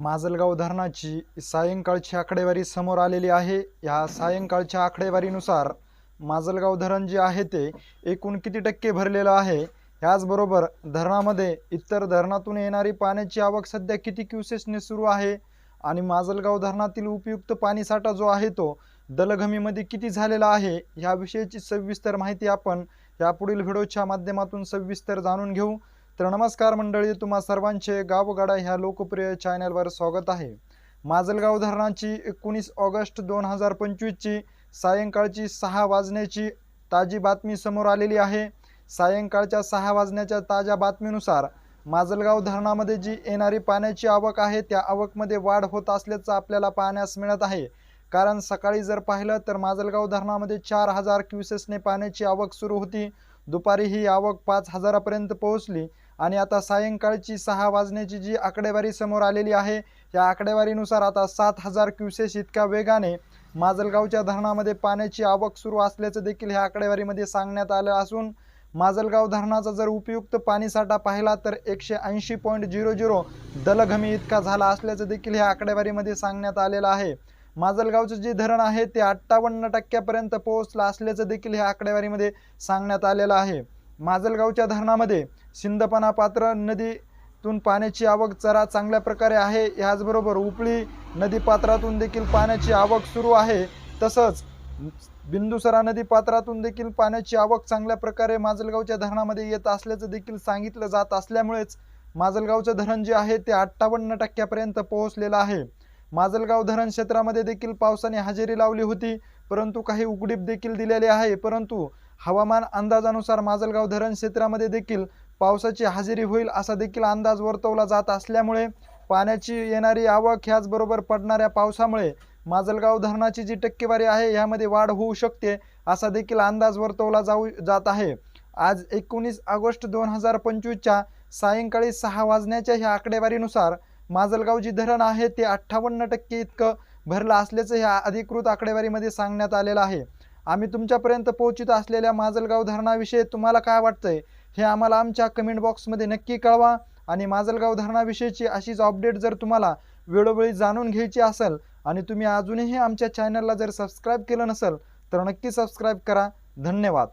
माजलगाव धरणाची सायंकाळची आकडेवारी समोर आलेली आहे. ह्या सायंकाळच्या आकडेवारीनुसार माजलगाव धरण जे आहे ते एकूण किती टक्के भरलेलं आहे? ह्याचबरोबर धरणामध्ये इतर धरणातून येणारी पाण्याची आवक सध्या किती क्युसेसने सुरू आहे? आणि माजलगाव धरणातील उपयुक्त पाणीसाठा जो आहे तो दलघमीमध्ये किती झालेला आहे? ह्याविषयीची सविस्तर माहिती आपण यापुढील व्हिडिओच्या माध्यमातून सविस्तर जाणून घेऊ. तर नमस्कार मंडळी. तुम्हा सर्वांचे गावगाडा ह्या लोकप्रिय चॅनलवर स्वागत आहे. माजलगाव धरणाची एकोणीस ऑगस्ट दोन हजार पंचवीसची सायंकाळची सहा वाजण्याची ताजी बातमी समोर आलेली आहे. सायंकाळच्या सहा वाजण्याच्या ताज्या बातमीनुसार माजलगाव धरणामध्ये जी येणारी पाण्याची आवक आहे त्या आवकमध्ये वाढ होत असल्याचं आपल्याला पाहण्यास मिळत आहे. कारण सकाळी जर पाहिलं तर माजलगाव धरणामध्ये चार हजार क्युसेसने पाण्याची आवक सुरू होती. दुपारी ही आवक पाच हजारापर्यंत पोहोचली आणि आता सायंकाळची सहा वाजण्याची जी आकडेवारी समोर आलेली आहे या आकडेवारीनुसार आता सात हजार क्युसेस इतक्या वेगाने माजलगावच्या धरणामध्ये पाण्याची आवक सुरू असल्याचं देखील ह्या आकडेवारीमध्ये सांगण्यात आलं असून माजलगाव धरणाचा जर उपयुक्त पाणीसाठा पाहिला तर एकशे ऐंशी पॉईंट झिरो झिरो दलघमी इतका झाला असल्याचं देखील ह्या आकडेवारीमध्ये सांगण्यात आलेलं आहे. माजलगावचं जे धरण आहे ते अठ्ठावन्न टक्क्यापर्यंत पोहोचलं असल्याचं देखील ह्या आकडेवारीमध्ये सांगण्यात आलेलं आहे. माजलगावच्या धरणामध्ये सिंदपना पात्र नदीतून पाण्याची आवक चरा चांगल्या प्रकारे आहे. ह्याचबरोबर उपळी नदी पात्रातून देखील पाण्याची आवक सुरू आहे. तसंच बिंदुसरा नदी पात्रातून देखील पाण्याची आवक चांगल्या प्रकारे माजलगावच्या धरणामध्ये येत असल्याचं देखील सांगितलं जात असल्यामुळेच माजलगावचं धरण जे आहे ते अठ्ठावन्न टक्क्यापर्यंत पोहोचलेलं आहे. माजलगाव धरण क्षेत्रामध्ये देखील पावसाने हजेरी लावली होती परंतु काही उघडीप देखील दिलेली आहे. परंतु हवामान अंदाजानुसार माजलगाव धरण क्षेत्रामध्ये देखील पावसाची हजेरी होईल असा देखील अंदाज वर्तवला जात असल्यामुळे पाण्याची येणारी आवक ह्याचबरोबर पडणाऱ्या पावसामुळे माजलगाव धरणाची जी टक्केवारी आहे यामध्ये वाढ होऊ शकते असा देखील अंदाज वर्तवला जाऊ जात आहे. आज एकोणीस ऑगस्ट दोन हजार पंचवीसच्या सायंकाळी सहा वाजण्याच्या ह्या आकडेवारीनुसार माजलगाव जी धरण आहे ते अठ्ठावन्न टक्के इतकं भरलं असल्याचं ह्या अधिकृत आकडेवारीमध्ये सांगण्यात आलेलं आहे. आम्ही तुमच्यापर्यंत पोहोचित असलेल्या माजलगाव धरणाविषयी तुम्हाला काय वाटतंय हे आम्हाला आमच्या कमेंट बॉक्समध्ये नक्की कळवा आणि माजलगाव धरणाविषयीची अशीच अपडेट जर तुम्हाला वेळोवेळी जाणून घ्यायची असेल आणि तुम्ही अजूनही आमच्या चॅनलला जर सबस्क्राईब केलं नसेल तर नक्की सबस्क्राईब करा. धन्यवाद.